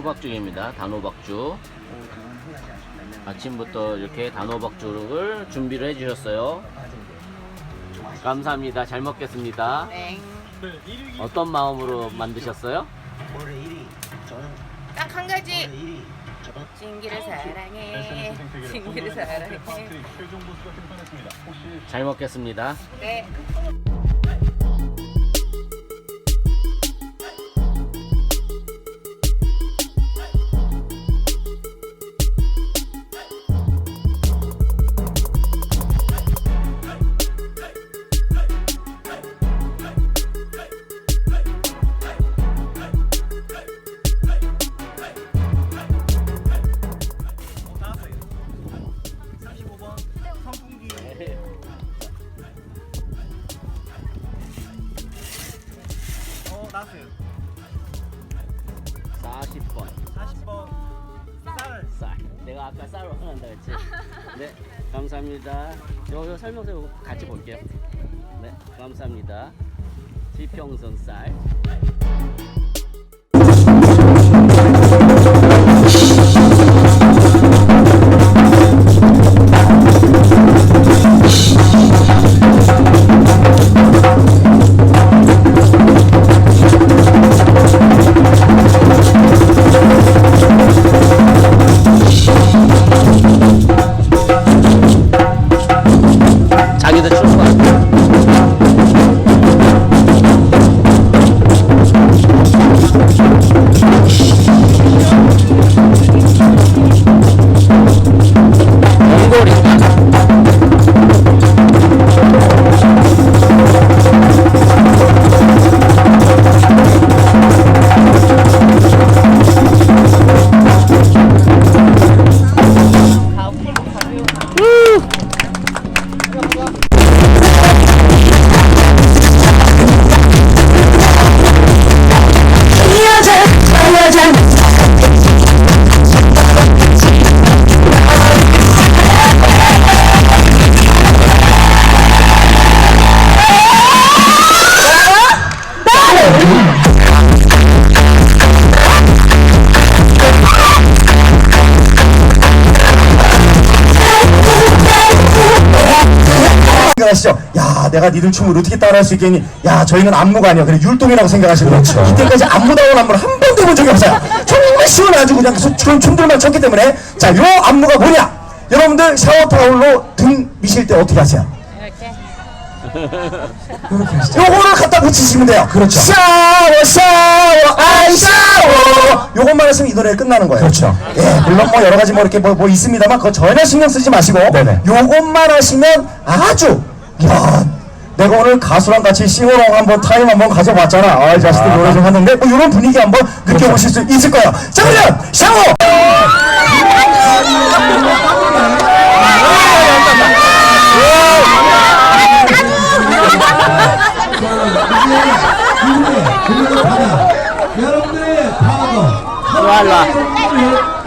호박죽입니다. 단호박죽. 아침부터 이렇게 단호박죽을 준비를 해주셨어요. 감사합니다. 잘 먹겠습니다. 네. 어떤 마음으로 만드셨어요? 올해 1위 저는 딱한 가지. 올해 1위 저는 진기를 사랑해. 진기를 사랑해. 잘 먹겠습니다. 네. 어 나왔어요 40번 40번 쌀 쌀. 내가 아까 쌀 원한다 했지. 네, 감사합니다. 요, 요 설명서 요거 같이 볼게요. 네, 감사합니다. 지평선 쌀. 생각하시죠? 야, 내가 니들 춤을 어떻게 따라할 수 있겠니? 야, 저희는 안무가 아니야. 그래 율동이라고 생각하시는 거죠. 이때까지 안무다운 안무를 한 번도 해본 적이 없어요. 정말 시원하죠. 그냥 그 춤, 춤들만 췄기 때문에. 자, 요 안무가 뭐냐? 여러분들 샤워 타올로 등 미실 때 어떻게 하세요? 이렇게. 요거를 갖다 붙이시면 돼요. 그렇죠. 샤워, 샤워, 아이 샤워. 요것만 했으면 이 노래 끝나는 거예요. 그렇죠. 예, 물론 뭐 여러 가지 뭐 이렇게 뭐, 뭐 있습니다만 그거 전혀 신경 쓰지 마시고 요것만 하시면 아주 야. 내가 오늘 가수랑 같이 싱어롱 한번 타임 한번 가져봤잖아. 아, 이 자식들 노래 좀 하는데 뭐 이런 분위기 한번 느껴보실 수 있을 거예요. 자, 그러면 샤워. 여러분들의 일로 와, 일로 와.